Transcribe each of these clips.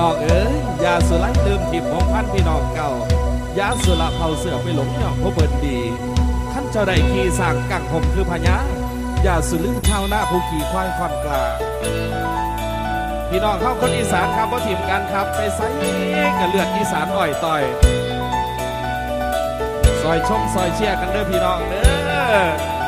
น้องเอ๋ยยาสุไลเติมทิพของพันพี่น้องเก่ายาสุละเผาเสือไปหลงยองผู้เปิดดีท่านเจ้าได้ขี่สร้างกังหมคือพญายาสุลึงชาวนาผู้ขี่ควายคอนกลาพี่น้องเข้าคนอีสานครับว่าทีมกันครับไปไซกับเลือดอีสานอ่อยต่อยซอยชมซอยเชียร์กันเด้อพี่น้องเด้อ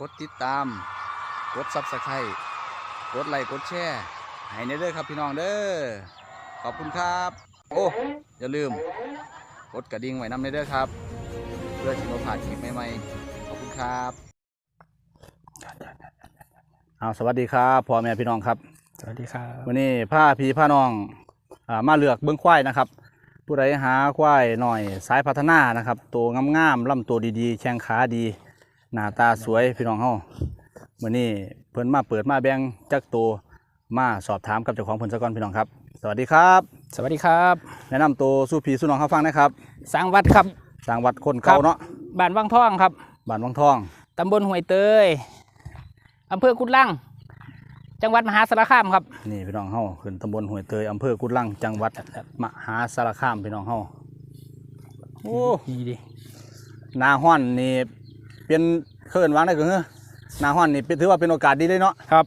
กกดติดตาม กดซับสไครต์กดไลค์กดแชร์ให้ในเด้อครับพี่น้องเด้อขอบคุณครับ โอ้อย่าลืม กดกระดิ่งไว้นำในเด้อครับ เพื่อที่เราผ่านคลิปใหม่ๆขอบคุณครับเอาสวัสดีครับพ่อแม่พี่น้องครับ สวัสดีครับวันนี้ผ้าพี่ผ้าน้องอามาเลือกเบิ้งควายนะครับ ผู้ใดหาควายหน่อยสายพัฒนานะครับ ตัวงามๆลำตัวดีๆ แข้งขาดี หน้าตาสวยพี่น้องเฮาวันนี้เพิ่นมาเปิดมาแบ่งจักตัวมาสอบถามกับเจ้าของเพิ่นซะก่อนพี่น้องครับ สวัสดีครับ สวัสดีครับ แนะนำตัวสู้พี่สู้น้องเขาฟังนะครับสังวัดครับสร้างวัดคนเก่าครับเนาะบ้านวังทองครับบ้านวังทองตำบลห้วยเตยอำเภอกุดลังจังหวัดมหาสารคามครับ นี่พี่น้องเฮาขึ้นตำบลห้วยเตยอำเภอกุดลังจังหวัดมหาสารคามพี่น้องเฮาโอ้ดีดีหนาห้อนนี่ เป็นเคลื่อนวางได้ก็เฮ้อหนาห้อนนี่เป็นถือว่าเป็นโอกาสดีเลยเนาะครับ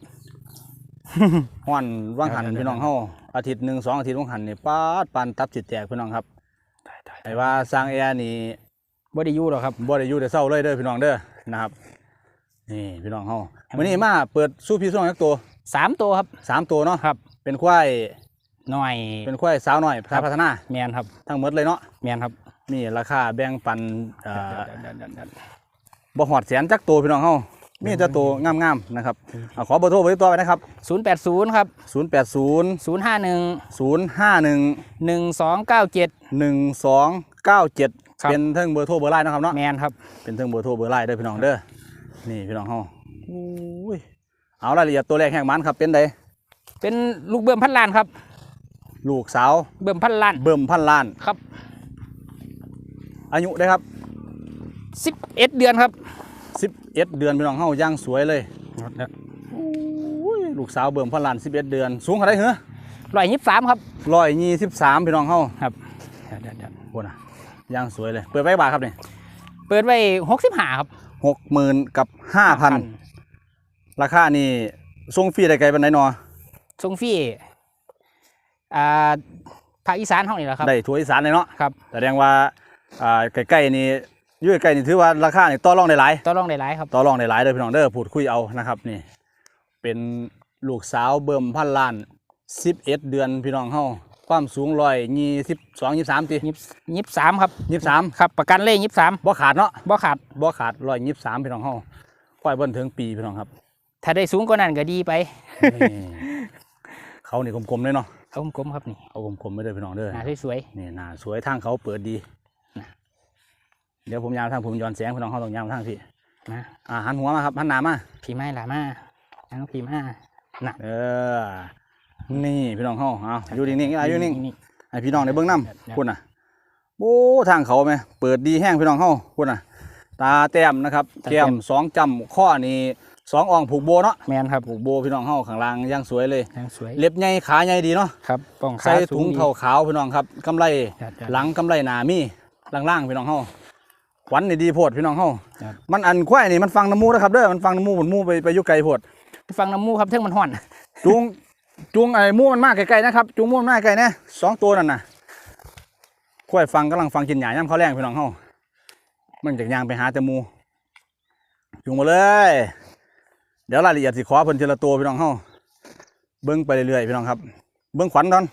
ห้อนว่างหันได้ๆๆพี่น้องเฮาอาทิตย์หนึ่งสองอาทิตย์ว่างหันนี่ป้าดปานตับจิตแตกพี่น้องครับไอ้ว่าสร้างแอร์นี่บ่ได้อยู่หรอกครับบ่ได้อยู่ได้เศร้าเลยเด้อพี่น้องเด้อนะครับนี่พี่น้องเฮามื้อนี้มาเปิดสู้พี่สู้น้องยักตัวสามตัวครับสามตัวเนาะครับ เป็นควายหน่อย เป็นควายสาวน้อยครัสายบพัฒนาแมนครับทั้งหมดเลยเนาะแมนครับมีราคาแบ่งปัน บ่หอดแสนจักตัวพี่น้องเฮามีแต่ตัวงามๆนะครับเอาขอเบอร์โทรไว้ตัวไว้นะครับๆศูนย์แปดศูนย์ครับ 080ศูนย์ห้าหนึ่ง051หนึ่งสองเก้าเจ็ด1297 ครับ เป็นเทิงเบอร์โทรเบอร์ไลน์นะครับเนาะแมนครับเป็นเทิงเบอร์โทรเบอร์ไลน์เด้อพี่น้องเด้อนี่พี่น้องเฮาอุ้ยเอารายละเอียดตัวแรกแห่งมันครับเป็นไดเป็นลูกเบิ่มพันล้านครับ ลูกสาวเบิ่มพันล้านเบิ่มพันล้านครับ อายุได้ครับ สิบเอ็ดเดือนครับ11เดือนพี่น้องเฮาย่างสวยเลยอุ้ยลูกสาวเบิ่มพันล้าน11เดือน สูงเท่าไหร่เหรอร้อยยี่สิบสามครับ123พี่น้องเฮาครับเดี๋ยวโอ้น่ะย่างสวยเลย เปิดไว้บาทครับนี่ๆเปิดไว้หกสิบห้าครับหกหมื่นกับห้าพันราคานี่ส่งฟรีได้ไกลปานไหนนอทรงฟรีอ่าภาคอีสานห้องนี่แหละครับ ได้ทั่วอีสานเลยเนาะครับแสดงว่าอ่าใกล้ๆนี่ อยุ่ใกล้ๆนี่ถือว่าราคานี่ต่อรองได้หลายต่อรองได้หลายครับ ต่อรองได้หลายเด้อพี่น้องเด้อพูดคุยเอานะครับนี่ เป็นลูกสาวเบิ่มพันล้านสิบเอ็ดเดือนพี่น้องเฮาความสูงร้อยยี่สิบสองยี่สามตียิบยิบสามครับยี่สามครับ ประกันเลยยิบสามบ่ขาดเนาะบ่ขาด บ่ขาดร้อยยี่สามพี่น้องเฮาควายเบิ่นถึงปีพี่น้องครับ ถ้าได้สูงกว่านั้นก็ดีไปนี่เขานี่กลมๆเลยเนาะเอากลมๆครับนี่เอากลมๆไม่ได้อพี่น้องเด้อหน้าสวยนี่หน้าสวยทางเขาเปิดดี เดี๋ยวผมยามทางผมย้อนแสงพี่น้องเขาต้องยามทางพี่ๆนะอ่าหันหัวมาครับหันหน้ามาผีไม้หลามาทั้งผีมาน่ะเออนี่พี่น้องเขาเอาอยู่นิ่งๆอะอยู่นิ่งนี่ให้พี่น้องได้เบิ่งน้ครับำคุณน่ะโอ้ทางเขาไหมเปิดดีแห้งพี่น้องเขาคุณน่ะ ตาแต้มนะครับแก้มสองจำข้อนี่สองอ่องผูกโบเนาะแมนครับผูกโบพี่น้องเขาข้างล่างย่างสวยเลยทั้งสวยเล็บใหญ่ขาใหญ่ดีเนาะครับป้องขาใส่ถุงดีเท้าขาวพี่น้องครับกำไรจัดๆหลังกำไรหนามีล่างๆพี่น้องเฮา ขวัญนี่ดีโพดพี่น้องเฮาครับ มันอันควายนี่มันฟังน้ำมูนะครับเด้อมันฟังน้ำมูมันมูไปไปอยู่ไกลโพดฟังน้ำมูกครับเท่งมันห่อน จูงจูงไอ้มูมันมากไกลๆนะครับจูงมูมันมากไกลๆนะสองตัวนั่นน่ะควายฟังกำลังฟังกินหญ้าย่ำเขาวแรงพี่น้องเฮามันจากยางไปหาแต่หมูจูงมาเลย เดี๋ยวรายละเอียดสิขอเพิ่นทีละตัวพี่น้องเฮาเบิ้งไปเรื่อยๆพี่น้องครับ เบิ้งขวัญก่อน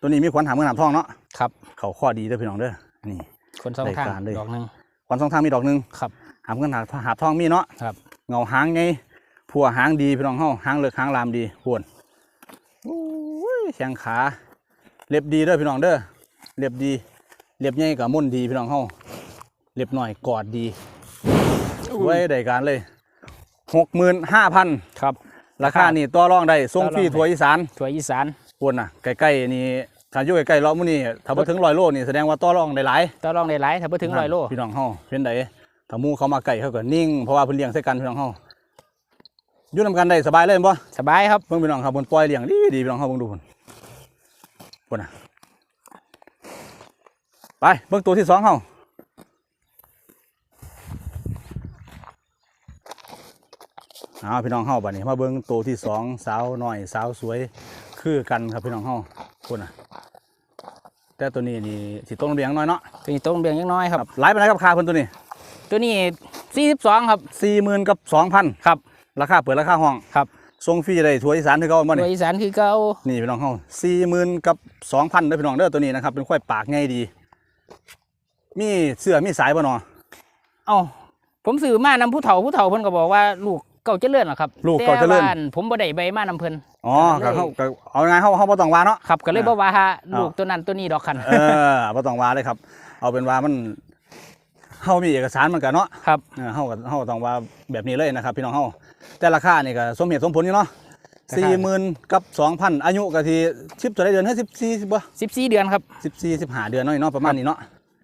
ตัวนี้มีขวัญหามเงินหามทองเนาะครับ เขาข้อดีเด้อพี่น้องเด้อนี่ คนสองข้างรายการเลยดอกหนึ่งขวัญสองทางมีดอกหนึ่งครับหามเงินหาหาบทองมีเนาะครับเงาหางไงผัวหางดีพี่น้องเฮาหางเลือกหางลามดีพวนโอ้ยแข้งขา เล็บดีเด้อพี่น้องเด้อเล็บดี เล็บใหญ่กับม่นดีพี่น้องเฮาเล็บหน่อยกอดดีไว้ได้การเลยหกหมื่นห้าพันครับ ราคานี่ต่อรองได้ส่งฟรีต่อรองได้ทั่วอีสานถั่วอีสานปวนน่ะใกล้ๆนี่ ถ้าอยู่ใกล้ๆเรามื้อนี้ถ้าบ่ถึง100โลนี่แสดงว่าต่อรองได้หลายต่อรองได้หลายถ้าบ่ถึงร้อยโลพี่น้องเฮาเป็นไดถ้าหมู่เขามาใกล้เขาก็นิ่งเพราะว่าเพิ่นเลี้ยงใส่กันพี่น้องเฮาอยู่นํกันได้สบายเลยแม่นบ่สบายครับเบิ่งพี่น้องครับเพิ่นปล่อยเลี้ยงดีดีพี่น้องเฮาเบิ่งดูพุ่นพุ่นน่ะไปเบิ่งตัวที่สองเฮาเอาพี่น้องเฮาบัดนี้มาเบิ่งตัวที่สองสาวน้อยสาวสวยคือกันครับพี่น้องเฮาพุ่นน่ะ แต่ตัวนี้นี่สิต้นเลี้ยงน้อยเนาะตัวนี้ต้นเบียงยังน้อยครับหลายปานใดครับค่าเพิ่นตัวนี้ ตัวนี้ 42 ครับ 40,000กับ2,000ครับ ราคาเปิดราคาห้องครับส่งฟรีได้ทั่วอีสานคือเก่าบ่ถั่นี่วอีสานคือเก่านี่พี่น้องเฮา40,000กับ2,000เด้อพี่น้องเด้อตัวนี้นะครับเป็นควายปากใหญ่ดี มีเสื้อมีสายบ่เนาะเอ้าผมซื้อมานำผู้เฒ่าผู้เฒ่าเพิ่นก็บอกว่าลูก เก่าเจริญเหรอครับลูกเก่าเจริญ แต่ว่ผมบ่ได้ใบมานำเพิ่นอ๋อก็ก็เลยเฮาก็เอาไงเฮาเฮาบ่ต้องว่าเนาะ ครับก็เลยอ่าบ่ว่าหาอ้าวลูกตัวนั้นตัวนี้ดอกคันเออบ่ต้องว่าเลยครับ เอาเป็นว่ามันเฮามีเอกสารมันก็เนาะครับเออเฮาก็เฮาก็ต้องว่าแบบนี้เลยนะครับ พี่น้องเฮาแต่ราคานี่ก็สมเหตุสมผลอยู่เนาะราคา40,000กับ2,000อายุก็ที่10ตัวได้เดือนเฮ้ย14บ่ 14 เดือนครับ สิบสี่สิบห้าเดือนเนาะนี่เนาะประมาณนี้เนาะ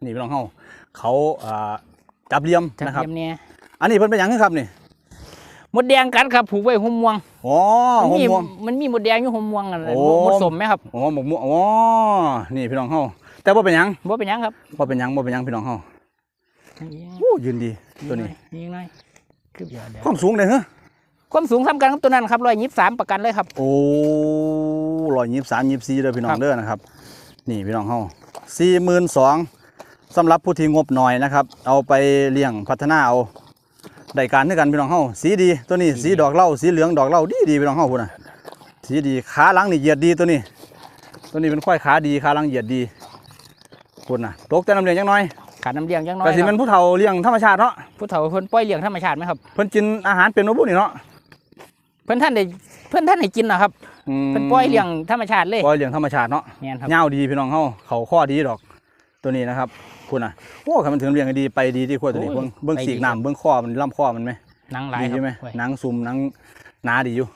นี่พี่น้องเฮาเขาอ่าจับเหลี่ยมจากนะครับ เยี่ยมเนี่ยอันนี้เพิ่นเป็นหยังครับนี่ มดแดงกัดครับผูกไว้หุ่มม่วงอ๋อมันหัวมีม่วงมันมีมดแดงอยู่หุ่มม่วงนั่นแหละโอ้มดสมไหมครับอ๋อหมกม่วงอ๋อนี่พี่น้องเฮาแต่บ่เป็นหยังบ่เป็นหยังครับบ่เป็นหยังบ่เป็นหยังพี่น้องเฮาโอ้ยืนดีตัวนี้ยิงหน่อยคือเดี๋ยวเดี๋ยวความสูงเลยเหรอความสูงซ้ำกันกับตัวนั้นครับร้อยยี่สิบสามประกันเลยครับ โอ้ร้อยยี่สิบสามยี่สิบสี่เด้อพี่น้องครับเด้อนะครับ นี่พี่น้องเฮาสี่หมื่นสองสำหรับผู้ที่งบหน่อยนะครับ เอาไปเลี้ยงพัฒนาเอา ได้การด้วยกันพี่น้องเฮาสีดีตัวนี้สีดอกเหล้าสีเหลืองดอกเหล้าดีดีพี่น้องเฮาพุ่นน่ะสีดีขาหลังนี่เหยียดดีตัวนี้ ตัวนี้เป็นควายขาดีขาหลังเหยียดดีพุ่นน่ะตกแต่น้ำเลี้ยงยังน้อยขาดน้ำเลี้ยงยังน้อยก็สิคเป็รันบผู้เฒ่าเลี้ยงธรรมชาติเนาะผู้เฒ่าเพิ่นปล่อยเลี้ยงธรรมชาติไหมครับเพิ่นกินอาหารเป็นโนบุนี่เนาะเพิ่นท่านได้เพิ่นท่านให้กินนะครับอืมเพิ่นปล่อยเลี้ยงธรรมชาติเลยปล่อยเลี้ยงธรรมชาติเนาะเนี่ยครับเงาวดีพี่น้องเฮาเขาข้อดีดอกตัวนี้นะครับ คุณอะโอ้คันมันถึงเรียงดีไปดีที่ขั้วตัวนี้เบิ่งเบิ่งสีกน้ำเบิ่งข้อมันลำข้อมันไหมหนังหลายดีครัใช่ไหมโอ้ยหนังซุ่มหนังหนาดีอยู่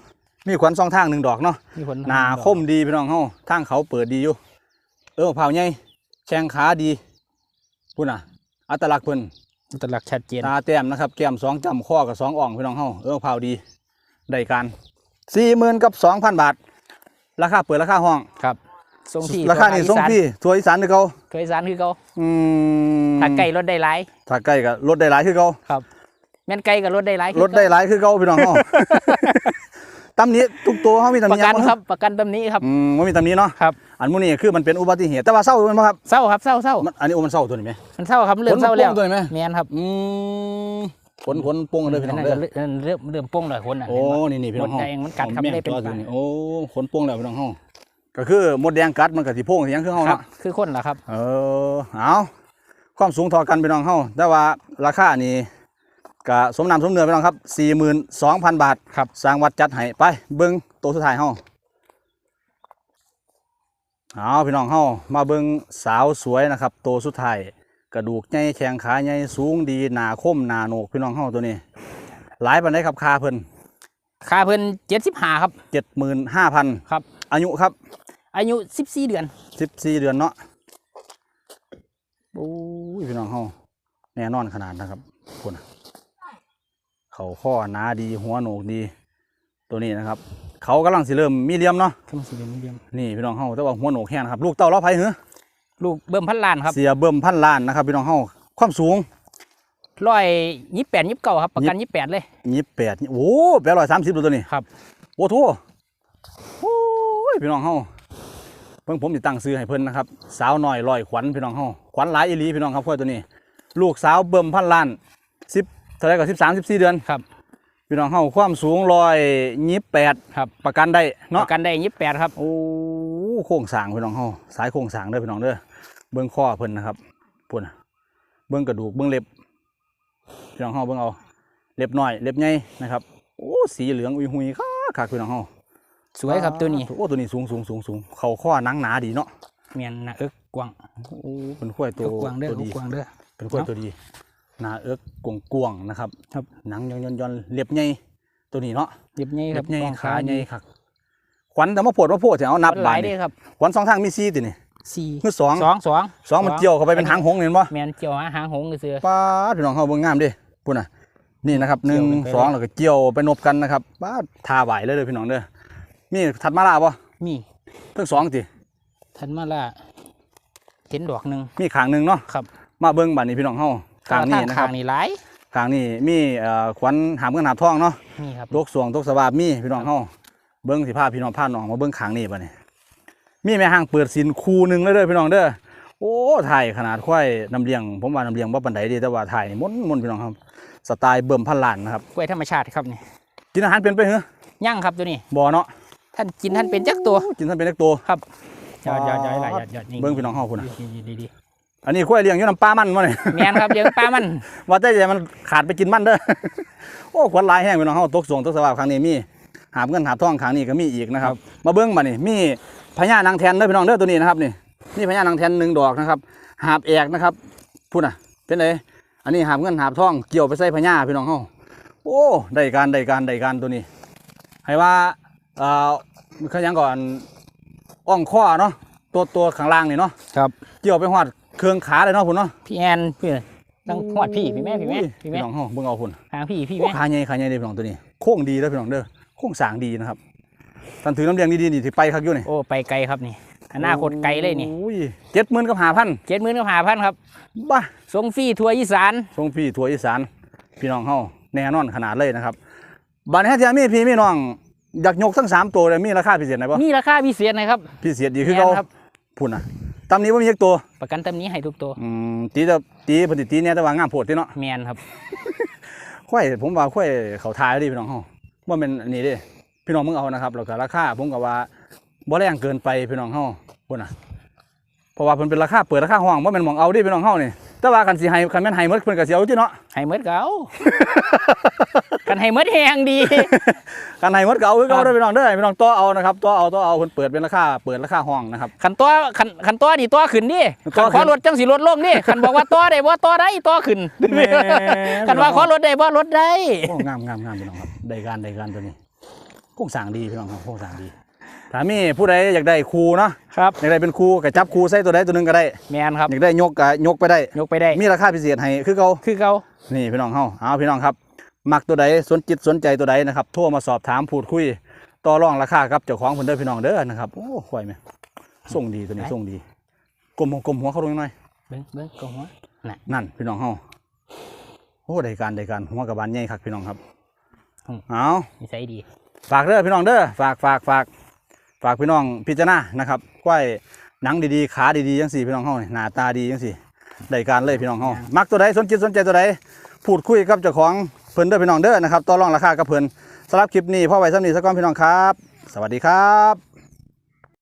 มีขวัญสองทางหนึ่งดอกเนาะมีคนหนาคมดีพี่น้องเฮาทางเขาเปิดดีอยู่ เออมะพร้าวใหญ่แข้งขาดีคุณอะอัตลักษณ์เพิ่นตลักชัดเจนตาแต้มนะครับแก้มสองจำข้อกับสองอ่องพี่น้องเฮาเออมะพร้าวดีได้การสี่หมื่นกับสองพันบาท ราคาเปิดราคาห้องครับ ทรงที่ราคานี่ส่งพี่ทัวร์อีสานคือเขาเคยสานคือเขาอืมถ้าไก่รถได้หลายถ้าใกล้ก็ลดได้หลายคือเขาครับแม่นไก่กับรถได้หลายคือลดได้หลายคือเขาพี่น้องเฮาตำหนี้ทุกตัวเขามีตำหประนี้กันยังครับประกันตำนี้ครับอืมบ่มีตำหนี้เนาะครับอันมื้อนี้คือมันเป็นอุบัติเหตุแต่ว่าเศร้าแมันบ่ครับเศร้าครับเศร้าเศร้ามันอันนี้โอ้มันเศร้าตัวนี้ไหมมันเศร้าครับเริ่มเศร้าแล้วขนมันโป่งตัวนี้ไหมแม่นครับอืมขนขนโป่งกันเลยพี่น้องนั่นเด้ก็อเริ่มเริ่มโป้งเลยคนน่ะโอ้เห็นบ่นี่นี่พี่น้องเฮาหมดแดงมันกัดครับอาแม่งได้เป็นตัวปลานี้โอ้ขนโป่งแล้วพี่น้องเฮา ก็คือมดแดงกัดมันก็สิโป่งสิหยังคือเฮาครับ เนาะคือคนเหรอครับ เออเอาความสูงเทอกันพี่น้องเฮาแต่ว่าราคานี่ก็สมน้ำสมเนื้อพี่น้องครับ42,000 บาทครับ สร้างวัดจัดให้ไปเบิ่งตัวสุดท้ายเฮาเอาพี่น้องเฮามาเบิ่งสาวสวยนะครับตัวสุดท้ายกระดูกใหญ่แข้งขาใหญ่สูงดีหน้าคมหน้าโหนกพี่น้องเฮาตัวนี้ หลายปานใดครับค่าเพิ่นค่าเพิ่นเจ็ดสิบห้าครับ75,000ครับ อายุครับ อายุสิบสี่เดือน14เดือนเนาะโอ้ยพี่น้องเฮาแน่นอนขนาดนะครับพุ่นน่ะเขาข้อหนาดีหัวโหนกดี ตัวนี้นะครับ เขากำลังสิเริ่มมีเหลี่ยมเนาะขึ้นมาสี่เดือนเดียวนี่พี่น้องเฮาแต่ว่าหัวโหนกแห้งนะครับ ลูกเต้าเราไผเหรอลูกเบิ่มพันล้านครับเสียเบิ่มพันล้านนะครับพี่น้องเฮาความสูงร้อยยี่แปดยี่เก้าครับประกันยี่แปดเลยยี่แปดโอ้แปดร้อยสามสิบตัวนี้ครับโอ้โถโอ้ ยพี่น้องเฮาเพิ่งผมติตั้งซื้อให้เพิ่นนะครับ สาวน้อยลอยขวัญพี่น้องเฮาขวัญหลายอีหลีพี่น้องครับค่อยตัวนี้ ลูกสาวเบิ่มพันล้านสิบเท่าไหรก็สิบสามสิบสี่เดือนครับพี่น้องเฮาความสูงลอยยี่แปดครับ ประกันได้ปเนาะระกันได้ยี่แปดครับ โอ้โค้งสร้างพี่น้องเฮาสายโค้งสร้างเด้อพี่น้องเด้อเบิ่งข้อเพิ่นนะครับพุ่นน่ะเบิ่งกระดูกเบิ่งเล็บพี่น้องเฮาเบิ่งเอาเล็บน้อยเล็บใหญ่นะครับโอ้สีเหลืองอุยหุยคักคักพี่น้องเฮา สวยครับตัวนี้โอ้ตัวนี้สูงสูงสูงสูงเข่าข้อหนังหนาดีเนาะเมียนหนะเอิกกวางโอ้เป็นข้อยตัวเอิกกวางเด้อตัวเอิดีกกวางเด้อเป็นข้อยเนาะตัวดีหนาเอิกกวงกวงๆนะครับ ครับหนังย้อนย้อนย้อนเล็บใหญ่ตัวนี้เนาะเรียบใหญ่คเล็รับบใหญ่กองขาใหญ่ครับขวัญแต่มาโพดมาโพดถึงเอานับหบาลาดยเด้นี่ครับขวัญสองทางมีซีตินี่สี่คือสองสองสองสองมันเกี่ยวเข้าไปเป็นหางหงส์เห็นบ่แมนเกี่ยวหาหางหงส์เสือป้าดพี่น้องเฮาเบิ่งงามเดิพุ่นน่ะนี่นะครับหนึ่งเกี่ยวกันไปสองแล้วก็เกี่ยวไปนบกันนะครับป้าดทาไหวเลยเด้อพี่น้องเด้อ มีถัดมาลาบ่มีทั้งสองติทันมาละเห็นดอกหนึ่ง มีขางหนึงเนาะครับ มาเบิ่งบัดนี้พี่น้องเฮาขางนี้นะคข้ารับงนี่หลายขางนี้มีเอ่อขวัญหามเงินหาบทองเนาะ นี่ครับตกสวงตกสวาบมีพี่น้องเฮาเบิ่งสิพาพี่น้องพาน้องมาเบิ่งขางนี้บัดนี้มีแม่ห้างเปิดสินคู่หนึงเลยเด้อพี่น้องเด้อโอ้ถ่ายขนาดควายน้ำเลี้ยงผมว่าน้ำเลี้ยงบ่ปานใดเดีแต่ว่าถ่ายมนมนๆพี่น้องครับ สไตล์เบิ่มพันล้านนะครับกล้วยธรรมชาติครับนี่กินอาหารเป็นไปเหรอย่างครับตัวนี้บ่เนาะ ท่านกินท่านเป็นจักตัว กินท่านเป็นเล็กตัวครับยอดยอดยอดหลายยอดยอดนี่เบิ่งพี่น้องเฮาพุ่นน่ะดีดีดีอันนี้ควายเลี้ยงอยู่น้ำปลามันมาเนี่ยแมนครับเลี้ยงปลามันว่าแต่อย่ามันขาดไปกินมันเด้อโอ้ควันหลายแห้งพี่น้องเฮาตกสวงตกสวาบครั้งนี้มีหาบเงินหาบทองครั้งนี้ก็มีอีกนะครับ มาเบิ่งบัดนี้มีพญานางแทนเด้อพี่น้องเด้อตัวนี้นะครับนี่นี่พญานางแทนหนึ่งดอกนะครับ หาบแอกนะครับพูดน่ะ เป็นไงอันนี้หาบเงินหาบทองเกี่ยวไปใส่พญาพี่น้องเฮาโอ้ได้การได้การได้การตัวนี้ให้ว่า เอ่อเขายังก่อนอ่องข้อเนาะตัวตัวข้างล่างนี่เนาะครับ เกี่ยวไปหอดเครื่องขาเลยเนาะพุ่นเนาะพี่แอนพี่ตั้งหอดพี่พี่แม่พี่แม่อุ้ยพี่แม่พี่น้องเฮาเบิ่งเอาพุ่นหางพี่พี่โอ้แม่ขาใหญ่ขาใหญ่เด้อพี่น้องตัวนี้โค้งดีเด้อพี่น้องเด้อโค้งสร้างดีนะครับท่านถือน้ำเลี้ยงดีๆนี่สิไปคักอยู่นี่โอ้ไปไกลครับนี่อนาคตไกลเลยนี่โอ้ยเจ็ดหมื่นกับห้าพันเจ็ดหมื่นกับหาพันครับบ้า ส่งฟรีทัวร์อีสานทรงพี่ถั่วอีสานพี่น้องเฮาแน่นอนขนาดเลยนะครับบัดนี้ที่มีพี่มีน้อง อยากยกทั้งสามตัวเลยมีราคาพิเศษไหนบ่มีราคาพิเศษนะครับพิเศษดีคือเขาแม่นครับพุ่นน่ะตำนี้ว่ามีเยกตัว ประกันตำนี้ให้ทุกตัวอืมตีจะตีเพนสิตีเนี่ยแต่ว่างามโพดที่เนาะแมนครับค่อยผมว่าค่อยเขาทายดีพี่น้องเฮาว่าเป็นอันนี้เด้พี่น้องมึงเอานะครับแล้วก็ราคาผมก็ว่าบ่แรงเกินไปพี่น้องเฮาพุ่นน่ะเพราะว่าเพิ่นเป็นราคาเปิดราคาห้องบ่แม่นหมองเอาดิพี่น้องเฮานี่แต่ว่าคันสิให้คันแม่นให้หมดเพิ่นก็สิเอาจิเนาะให้เมดเก่า กันให้เมดแหงดีคันให้หมดก็เอาคือเก่าครับเด้อพี่น้องเด้อพี่น้องต่อเอานะครับต่อเอาต่อเอาเพิ่นเปิดเป็นราคาเปิดราคาห้องนะครับ ขันตัวขันขันตัวนี่ตัวขึ้นดิตัขัวนขึ้นขอรถจังสิรถลงดิขันบอกว่าตัวได้บ่ตัวได้ตัวขึ้นแหม่ขันว่าขอรถได้บ่รถได้ โอ้งามงามงามพี่น้องครับได้การได้การตัวนี้โครงสร้างดีพี่น้องครับโครงสร้างดีถ้ามีผู้ใดอยากได้ครูเนาะครับอยากได้เป็นครูก็จับครูใส่ตัวใดตัวหนึงก็ได้ แมนครับอยากได้ยกก็ยกไปได้ ยกไปได้มีราคาพิเศษให้คือเขาคือเขานี่พี่น้องเฮาเอาพี่น้องครับ มักตัวใดสนจิตสนใจตัวใดนะครับโทรมาสอบถามพูดคุยต่อรองราคาครับเจ้าของเพิ่นเด้อพี่น้องเด้อนะครับโอ้ควายแม่ส่งดีตัวนี้ส่งดีกลมหัวกลมหัวเขาลงหน่อยเบิ้งเบิ้งกงหัวนั่นพี่น้องเฮาโอ้ได้การได้การหัวกับบานใหญ่ครับพี่น้องครับเอานิสัยดี ฝากเด้อพี่น้องเด้อฝากฝากฝากฝากพี่น้องพิจารณานะครับควายหนังดีๆ ขาดีๆจังสี่พี่น้องเฮานี่หน้าตาดีจังสี่ได้การเลยพี่น้องเฮามักตัวใดสนจิตสนใจตัวใดพูดคุยกับเจ้าของ เพิ่นเด้อพี่น้องเด้อนะครับต่อรองราคากับเพิ่นสำหรับคลิปนี้พ่อไว้สำนีสักก้อนพี่น้องครับ สวัสดีครับ